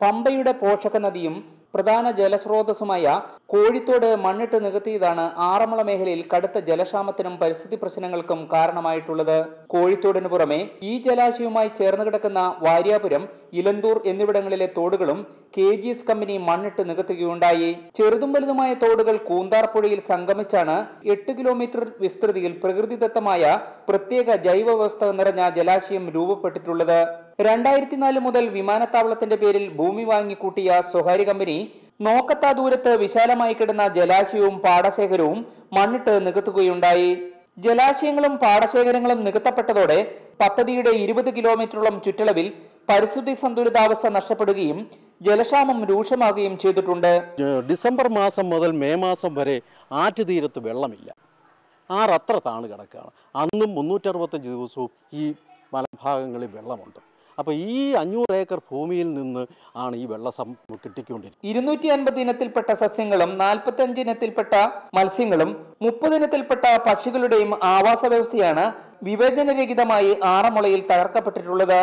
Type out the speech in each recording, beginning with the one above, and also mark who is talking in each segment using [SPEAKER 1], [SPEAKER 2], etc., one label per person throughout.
[SPEAKER 1] പമ്പയുടെ പോഷക നദിയും പ്രധാന ജലസ്രോതസ്സുമായ കോഴിത്തോട് മണ്ണിട്ട് നികത്തിയതാണ് ആറന്മുള മേഖലയിൽ കടുത്ത ജലക്ഷാമത്തിനും പരിസ്ഥിതി പ്രശ്നങ്ങൾക്കും കാരണമായിട്ടുള്ളത്. കോഴിത്തോടിനു പുറമെ ഈ ജലാശയവുമായി ചേർന്ന് കിടക്കുന്ന വാര്യാപുരം ഇലന്തൂർ എന്നിവിടങ്ങളിലെ തോടുകളും കെ ജി എസ് കമ്പനി മണ്ണിട്ട് നികത്തുകയുണ്ടായി. ചെറുതും വലുതുമായ തോടുകൾ കൂന്താർപ്പുഴയിൽ സംഗമിച്ചാണ് എട്ട് കിലോമീറ്റർ വിസ്തൃതിയിൽ പ്രകൃതിദത്തമായ പ്രത്യേക ജൈവ വ്യവസ്ഥ നിറഞ്ഞ ജലാശയം രൂപപ്പെട്ടിട്ടുള്ളത്. രണ്ടായിരത്തി നാല് മുതൽ വിമാനത്താവളത്തിന്റെ പേരിൽ ഭൂമി വാങ്ങിക്കൂട്ടിയ സ്വകാര്യ കമ്പനി നോക്കത്താ ദൂരത്ത് വിശാലമായി കിടന്ന ജലാശയവും പാടശേഖരവും മണ്ണിട്ട് നികത്തുകയുണ്ടായി. ജലാശയങ്ങളും പാടശേഖരങ്ങളും നികത്തപ്പെട്ടതോടെ പദ്ധതിയുടെ ഇരുപത് കിലോമീറ്ററോളം ചുറ്റളവിൽ പരിസ്ഥിതി സന്തുലിതാവസ്ഥ നഷ്ടപ്പെടുകയും ജലക്ഷാമം രൂക്ഷമാകുകയും ചെയ്തിട്ടുണ്ട്.
[SPEAKER 2] ഡിസംബർ മാസം മുതൽ മെയ് മാസം വരെ ആറ്റുതീരത്ത് വെള്ളമില്ല. ആറത്ര താണു കിടക്കുകയാണ് അന്നും മുന്നൂറ്ററുപത്തഞ്ച് ദിവസവും ഈ മലഭാഗങ്ങളിൽ വെള്ളമുണ്ട്. അപ്പോൾ ഈ അഞ്ഞൂറ് ഏക്കർ ഭൂമിയിൽ നിന്ന് ആണ് ഈ വെള്ളസം കിട്ടിക്കൊണ്ടിരിക്കുന്നത്
[SPEAKER 1] ഇരുന്നൂറ്റി അൻപത് ഇനത്തിൽപ്പെട്ട സസ്യങ്ങളും നാൽപ്പത്തി അഞ്ച് ഇനത്തിൽപ്പെട്ട മത്സ്യങ്ങളും മുപ്പത് ഇനത്തിൽപ്പെട്ട പക്ഷികളുടെയും ആവാസ വ്യവസ്ഥയാണ് വിവേചനരഹിതമായി ആറന്മുളയിൽ തകർക്കപ്പെട്ടിട്ടുള്ളത്.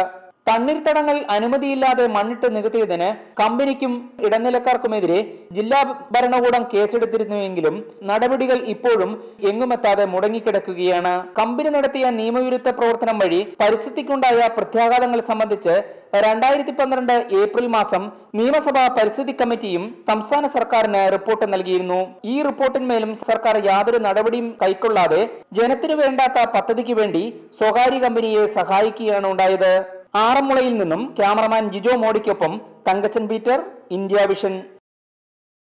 [SPEAKER 1] തണ്ണീർത്തടങ്ങൾ അനുമതിയില്ലാതെ മണ്ണിട്ട് നികത്തിയതിന് കമ്പനിക്കും ഇടനിലക്കാർക്കുമെതിരെ ജില്ലാ ഭരണകൂടം കേസെടുത്തിരുന്നുവെങ്കിലും നടപടികൾ ഇപ്പോഴും എങ്ങുമെത്താതെ മുടങ്ങിക്കിടക്കുകയാണ്. കമ്പനി നടത്തിയ നിയമവിരുദ്ധ പ്രവർത്തനം വഴി പരിസ്ഥിതിക്കുണ്ടായ പ്രത്യാഘാതങ്ങൾ സംബന്ധിച്ച് രണ്ടായിരത്തി പന്ത്രണ്ട് ഏപ്രിൽ മാസം നിയമസഭാ പരിസ്ഥിതി കമ്മിറ്റിയും സംസ്ഥാന സർക്കാരിന് റിപ്പോർട്ട് നൽകിയിരുന്നു. ഈ റിപ്പോർട്ടിന്മേലും സർക്കാർ യാതൊരു നടപടിയും കൈക്കൊള്ളാതെ ജനത്തിനു വേണ്ടാത്ത പദ്ധതിക്ക് വേണ്ടി സ്വകാര്യ കമ്പനിയെ സഹായിക്കുകയാണ് ഉണ്ടായത്. ആറന്മുളയിൽ നിന്നും ക്യാമറമാൻ ജിജോ മോഡിക്കൊപ്പം തങ്കച്ചൻ പീറ്റർ ഇന്ത്യ വിഷൻ.